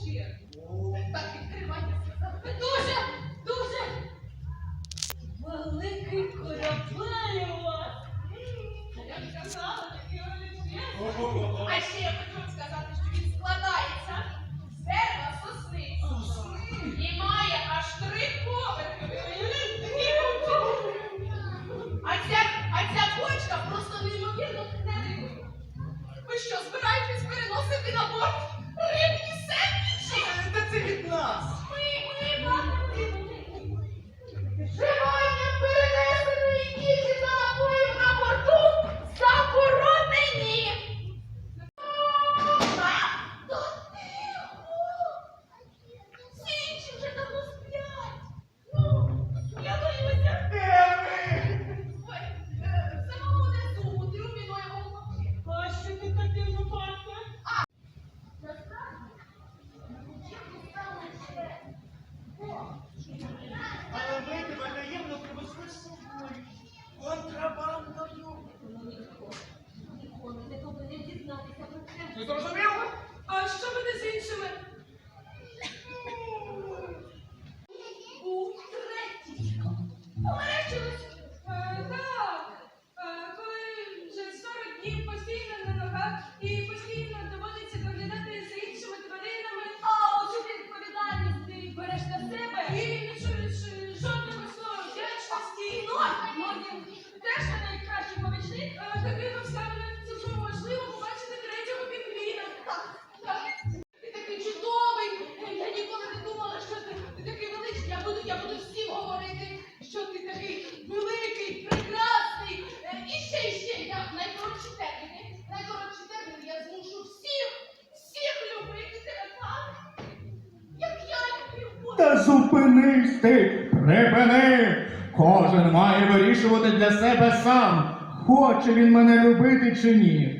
пошире. Так відкривайтеся. Дуже, дуже великий корабель А ще я хочу сказати, що він складається з дерева сосни. І має аж три поверхи. А ця, бочка просто неймовірно не дивує. Ви що, збираєте? Ну, Ти зрозумів? А що буде з іншими? У третій. Не зупинись ти, припини. Кожен має вирішувати для себе сам, хоче він мене любити чи ні.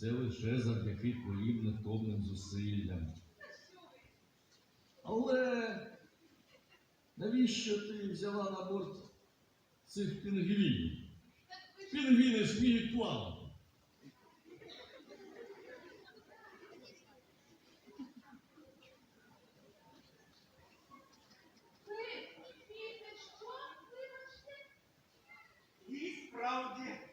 Це лише завдяки твоїм невтомним зусиллям. Але навіщо ти взяла на борт цих пінгвінів? Пінгвіни ж вміють плавати. Ти що вибачте? І справді.